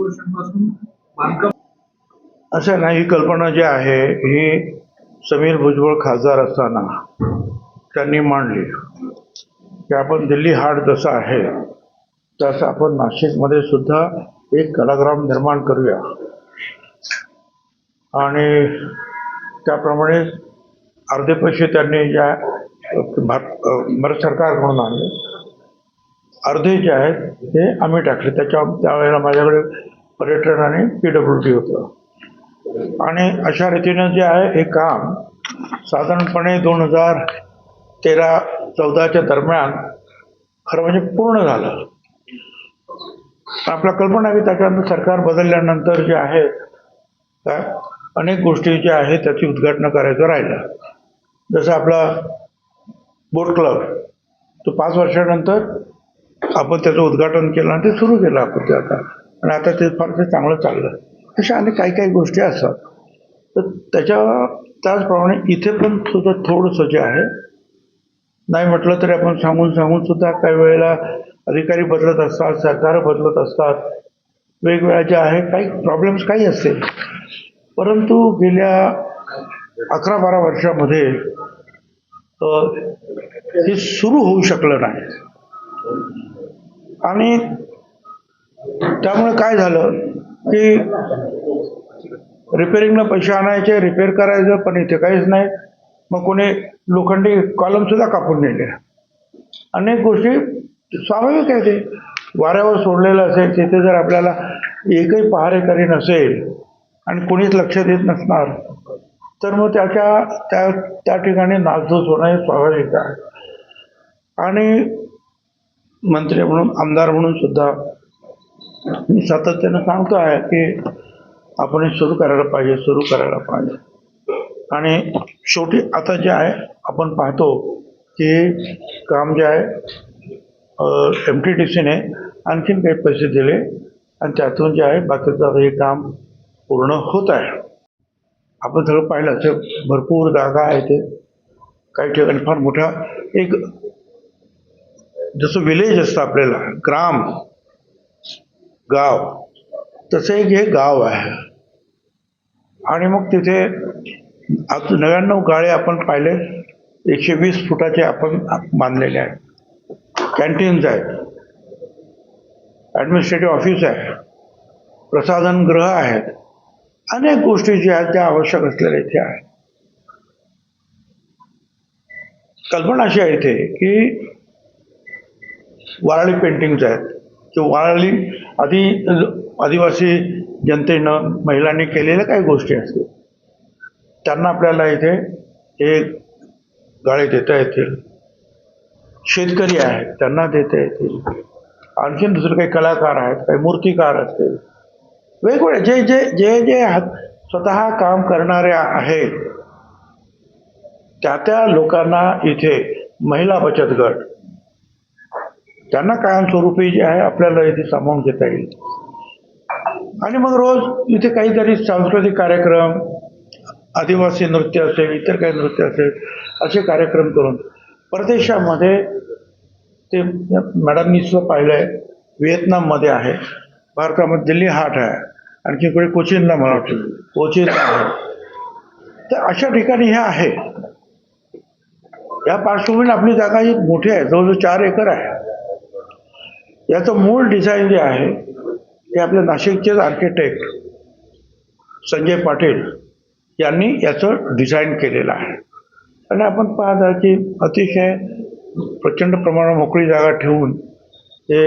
कॉर्पोरेशनपासून बांधकाम असं नाही ही कल्पना जी आहे ही समीर भुजबळ खासदार असताना त्यांनी मांडली. की आपण दिल्ली हाट जसं आहे तसं आपण नाशिकमध्ये सुद्धा एक कलाग्राम निर्माण करूया. आणि त्याप्रमाणे अर्धे पैसे त्यांनी ज्या भार- भारत सरकारकडून आणले. अर्धे जे आहेत ते आम्ही टाकले. त्याच्या त्यावेळेला माझ्याकडे पर्यटन आणि पी डब्ल्यू डी होतं. आणि अशा रीतीनं जे आहे हे काम साधारणपणे दोन हजार तेरा चौदाच्या दरम्यान खरं म्हणजे पूर्ण झालं. आपला कल्पना की त्याच्यानंतर सरकार बदलल्यानंतर जे आहे त्या अनेक गोष्टी ज्या आहेत त्याची उद्घाटनं करायचं राहिलं. जसं आपला बोट क्लब तो पाच वर्षानंतर आपण त्याचं उद्घाटन केलं आणि ते सुरू केलं आपण ते आता. आणि आता ते फार ते चांगलं चाललं. अशा अनेक काही काही गोष्टी असतात. तर त्याच्या त्याचप्रमाणे इथे पण सुद्धा थोडंसं जे आहे नाही म्हटलं तरी आपण सांगून सांगून सुद्धा काही वेळेला अधिकारी बदलत असतात सरकार बदलत असतात. वेगवेगळ्या ज्या आहे काही प्रॉब्लेम्स काही असतील. परंतु गेल्या अकरा बारा वर्षामध्ये हे सुरू होऊ शकलं नाही. आणि त्यामुळे काय झालं की रिपेरिंगला पैसे आणायचे रिपेअर करायचं पण इथे काहीच नाही. मग कोणी लोखंडी कॉलमसुद्धा कापून नेले. अनेक गोष्टी स्वाभाविक आहे ते. वाऱ्यावर सोडलेलं असेल तिथे जर आपल्याला एकही पहारेकरी नसेल आणि कोणीच लक्ष देत नसणार तर मग त्याच्या त्या त्या ठिकाणी नासधूस होणं हे स्वाभाविक आहे. आणि मंत्री म्हणून आमदार म्हणून सुद्धा मी सातत्यानं सांगतो आहे की आपण हे सुरू करायला पाहिजे सुरू करायला पाहिजे. आणि शेवटी आता जे आहे आपण पाहतो की काम जे आहे एम टी डी सीने आणखीन काही पैसे दिले आणि त्यातून जे आहे बाकीचं हे काम पूर्ण होत आहे. आपण सगळं पाहिलं तर भरपूर जागा आहे ते काही ठिकाणी फार मोठा एक जसं विलेज असतं आपल्याला ग्राम गाव तसं एक हे गाव आहे. आणि मग तिथे आज नव्याण्णव गाळे आपण पाहिले एकशे वीस फुटाचे आपण बांधलेले आहेत. कॅन्टीन्स आहेत. ॲडमिनिस्ट्रेटिव्ह ऑफिस आहे. प्रसाधन गृह आहेत. अनेक गोष्टी ज्या आहेत त्या आवश्यक असलेल्या इथे आहेत. कल्पना अशी आहे इथे की वारळी पेंटिंग्ज आहेत. की वारळी आधी आदिवासी जनतेनं महिलांनी केलेल्या काही गोष्टी असतील. त्यांना आपल्याला इथे हे गाळे देता येतील. शेतकरी आहेत त्यांना देता येतील. आणखीन दुसरे काही कलाकार आहेत काही मूर्तिकार असतील. वेगवेगळे जे जे जे जे स्वतः काम करणारे आहेत त्या त्या लोकांना इथे महिला बचत गट त्यांना कायमस्वरूपी जे आहे आपल्याला इथे सामावून घेता येईल. आणि मग रोज इथे काहीतरी सांस्कृतिक कार्यक्रम आदिवासी नृत्य असेल इतर काही नृत्य असेल असे कार्यक्रम करून परदेशामध्ये ते मॅडमनी सुद्धा पाहिलं आहे व्हिएतनाममध्ये आहे भारतामध्ये दिल्ली हाट आहे आणखी इकडे कोचीनला मला वाटतं कोचीनला आहे. तर अशा ठिकाणी हे आहे. या पार्श्वभूमीने आपली जागा ही मोठी आहे जवळजवळ चार एकर आहे. याचं मूळ डिझाईन जे आहे ते आपल्या नाशिकचेच आर्किटेक्ट संजय पाटील यांनी याचं डिझाईन केलेलं आहे. आणि आपण पाहत आहे की अतिशय प्रचंड प्रमाणात मोकळी जागा ठेवून ते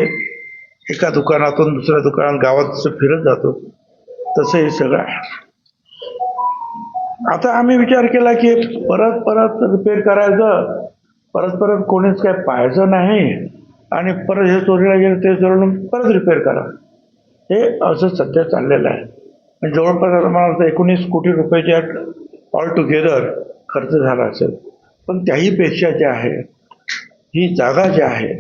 एका दुकानातून दुसऱ्या दुकानात गावात जसं फिरत जातो तसं हे सगळं आहे. आता आम्ही विचार केला की परत परत रिपेअर करायचं परत परत कोणीच काय पाहायचं नाही. आणि परत हे चोरीला गेलं ते चोरून परत रिपेअर करा. हे असं सध्या चाललेलं आहे. आणि जवळपास आता मला वाटतं एकोणीस कोटी रुपयाच्या ऑल टुगेदर खर्च झाला असेल. पण त्याहीपेक्षा जे आहे ही जागा जी आहे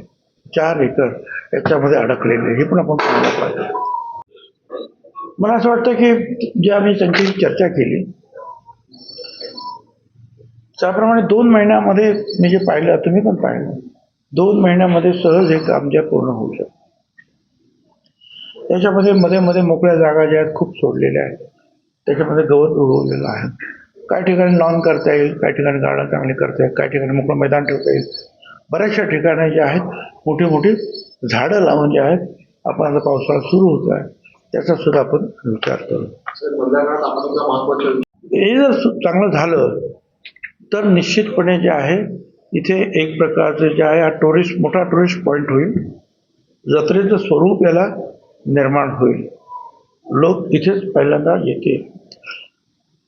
चार एकर याच्यामध्ये अडकलेली हे पण आपण पाहायला पाहिजे. मला असं वाटतं की जे आम्ही त्यांची चर्चा केली त्याप्रमाणे दोन महिन्यामध्ये मी जे पाहिलं तुम्ही पण पाहिलं. दोन महिन्यामध्ये सहज हे काम जे पूर्ण होऊ शकतं. त्याच्यामध्ये मध्ये मध्ये मोकळ्या जागा ज्या आहेत खूप सोडलेल्या आहेत. त्याच्यामध्ये गवत उगवलेलं आहे. काही ठिकाणी लॉन करता येईल काही ठिकाणी गार्डन चांगली करता येईल काही ठिकाणी मोकळं मैदान ठेवता येईल. बऱ्याचशा ठिकाणी जे आहेत मोठी मोठी झाडं लावून जे आहेत आपण आता पावसाळा सुरू होत आहे. त्याचा सुद्धा आपण विचार करू. हे जर चांगलं झालं तर निश्चितपणे जे आहे इथे एक प्रकारचं जे आहे हा टुरिस्ट मोठा टुरिस्ट पॉईंट होईल. जत्रेचं स्वरूप याला निर्माण होईल. लोक इथेच पहिल्यांदा येतील.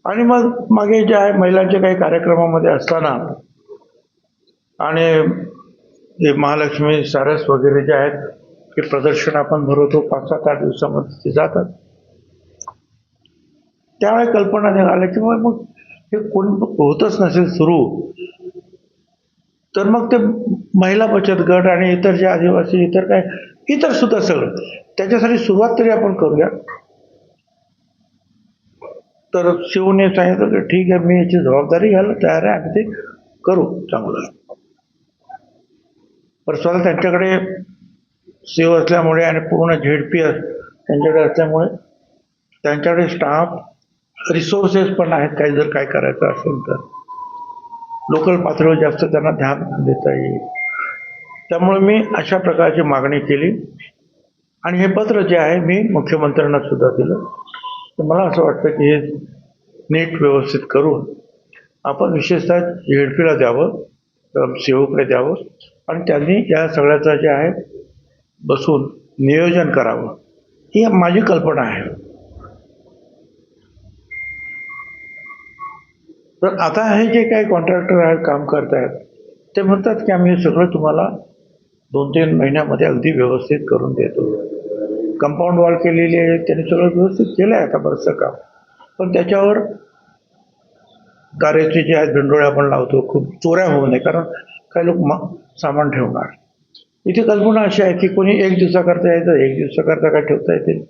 आणि मग मागे जे आहे महिलांच्या काही कार्यक्रमामध्ये असताना आणि ते महालक्ष्मी सारस वगैरे जे आहेत ते प्रदर्शन आपण भरवतो पाच सात आठ दिवसामध्ये ते जातात. त्यावेळी कल्पना निघाल्या की मग हे कोण होतच नसेल सुरू. तर मग ते महिला बचत गट आणि इतर जे आदिवासी इतर काय इतर सुद्धा सगळं. त्याच्यासाठी सुरुवात तरी आपण करूया. तर शिवने सांगितलं की ठीक आहे मी याची जबाबदारी घ्यायला तयार आहे आणि ते करू चांगलं. पण स्वतः त्यांच्याकडे शिव असल्यामुळे आणि पूर्ण झेडपी त्यांच्याकडे असल्यामुळे त्यांच्याकडे स्टाफ रिसोर्सेस पण आहेत काही जर काय करायचं असेल तर. लोकल पातळीवर जास्त त्यांना ध्यान देता येईल. त्यामुळे मी अशा प्रकारची मागणी केली. आणि हे पत्र जे आहे मी मुख्यमंत्र्यांना सुद्धा दिलं. तर मला असं वाटतं की हे नीट व्यवस्थित करून आपण विशेषतः झेडपीला द्यावं सेवकला द्यावं आणि त्यांनी या सगळ्याचं जे आहे बसून नियोजन करावं ही माझी कल्पना आहे. तर आता हे जे काही कॉन्ट्रॅक्टर आहेत काम करतायत ते म्हणतात की आम्ही हे सगळं तुम्हाला दोन तीन महिन्यामध्ये अगदी व्यवस्थित करून देतो. कंपाऊंड वॉल केलेली आहे त्यांनी सगळं व्यवस्थित केलं आहे आता बरंचसं काम. पण त्याच्यावर गारेचे जे आहेत भिंडोळे आपण लावतो खूप चोऱ्या होऊ नये कारण काही लोक मा सामान ठेवणार. इथे कल्पना अशी आहे की कोणी एक दिवसाकरता यायचं एक दिवसाकरता काय ठेवता येतील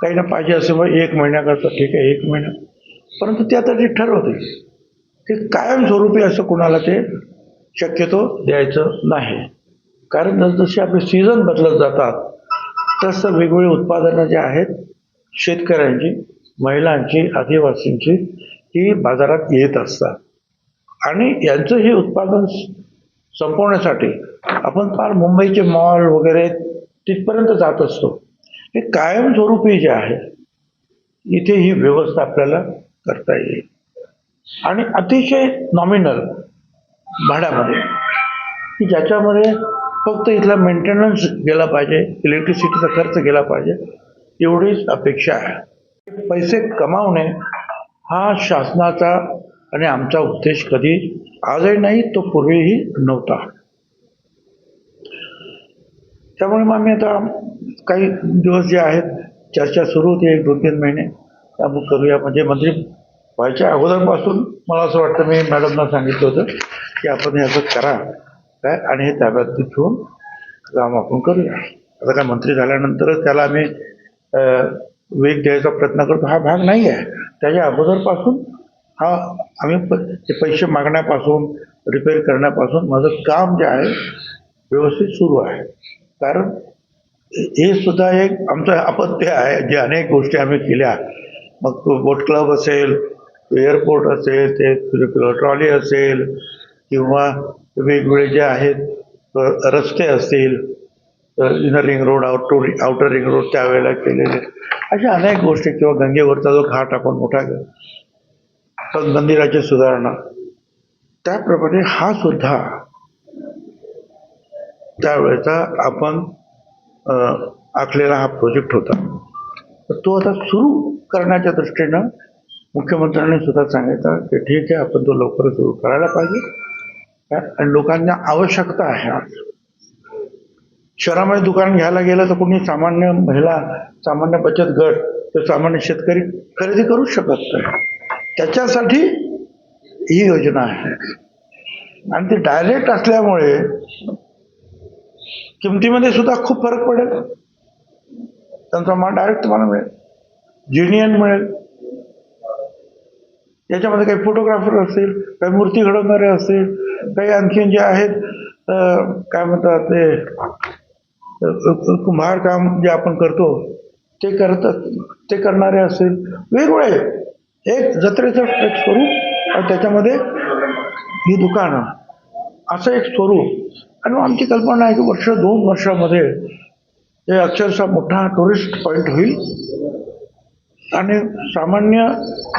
काही ना पाहिजे असं मग एक महिन्याकरता ठीक आहे एक महिना. परंतु ते आता जे ठरवते ते कायमस्वरूपी असं कुणाला ते शक्यतो द्यायचं नाही. कारण जसजसे आपले सीझन बदलत जातात तसं वेगवेगळी उत्पादनं जे आहेत शेतकऱ्यांची महिलांची आदिवासींची ही बाजारात येत असतात. आणि यांचं हे उत्पादन स- संपवण्यासाठी आपण फार मुंबईचे मॉल वगैरे तिथपर्यंत जात असतो. हे कायमस्वरूपी जे आहे इथे ही व्यवस्था आपल्याला करता येईल. आणि अतिशय नॉमिनल भाड्यामध्ये. की ज्याच्यामध्ये फक्त इथला मेंटेनन्स गेला पाहिजे इलेक्ट्रिसिटीचा खर्च गेला पाहिजे एवढीच अपेक्षा आहे. पैसे कमावणे हा शासनाचा आणि आमचा उद्देश कधी आजही नाही तो पूर्वीही नव्हता. त्यामुळे मग आम्ही आता काही दिवस जे आहेत चर्चा सुरू होती एक दोन तीन महिने. त्यामुळे करूया. म्हणजे मंत्री व्हायच्या अगोदरपासून मला असं वाटतं मी मॅडमना सांगितलं होतं की आपण हे असं करा. काय? आणि हे ताब्यात ठेवून काम आपण करूया. आता काय मंत्री झाल्यानंतरच त्याला आम्ही वेग द्यायचा प्रयत्न करतो. हा भाग नाही आहे. त्याच्या अगोदरपासून हा आम्ही प- ते पैसे मागण्यापासून रिपेअर करण्यापासून माझं काम जे आहे व्यवस्थित सुरू आहे. कारण हे सुद्धा एक आमचं अपत्य आहे. जे अनेक गोष्टी आम्ही केल्या. मग तो बोट क्लब असेल एअरपोर्ट असेल ते ट्रॉली असेल किंवा वेगवेगळे जे आहेत रस्ते असतील inner ring road outer outer ring road त्यावेळेला केलेले. अशा अनेक गोष्टी किंवा गंगेवरचा जो घाट आपण मोठा मंदिराची सुधारणा. त्याप्रमाणे हा सुद्धा त्यावेळेचा आपण आखलेला हा प्रोजेक्ट होता. तर तो आता सुरू करण्याच्या दृष्टीनं मुख्यमंत्र्यांनी सुद्धा सांगितलं की ठीक आहे आपण तो लवकर सुरू करायला पाहिजे. आणि लोकांना आवश्यकता आहे. आज शहरामध्ये दुकान घ्यायला गेलं तर कोणी सामान्य महिला सामान्य बचत गट तर सामान्य शेतकरी खरेदी करू शकत नाही. त्याच्यासाठी ही योजना आहे. आणि ती डायरेक्ट असल्यामुळे किमतीमध्ये सुद्धा खूप फरक पडेल. त्यांचा माल डायरेक्ट तुम्हाला मिळेल. ज्युनियन मिळेल. याच्यामध्ये काही फोटोग्राफर असतील काही मूर्ती घडवणारे असतील काही आणखीन जे आहेत काय म्हणतात ते कुंभारकाम काम जे आपण करतो ते करतात ते करणारे असेल वेगवेगळे. एक जत्रेचं एक स्वरूप आणि त्याच्यामध्ये ही दुकानं. असं एक स्वरूप. आणि आमची कल्पना आहे की वर्ष दोन वर्षामध्ये हे अक्षरशः मोठा टुरिस्ट पॉईंट होईल. आणि सामान्य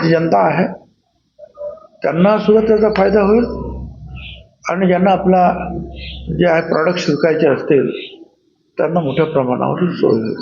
जनता आहे त्यांना सुद्धा त्याचा फायदा होईल. आणि ज्यांना आपला जे आहे प्रॉडक्ट्स विकायचे असतील त्यांना मोठ्या प्रमाणावर सोय होईल.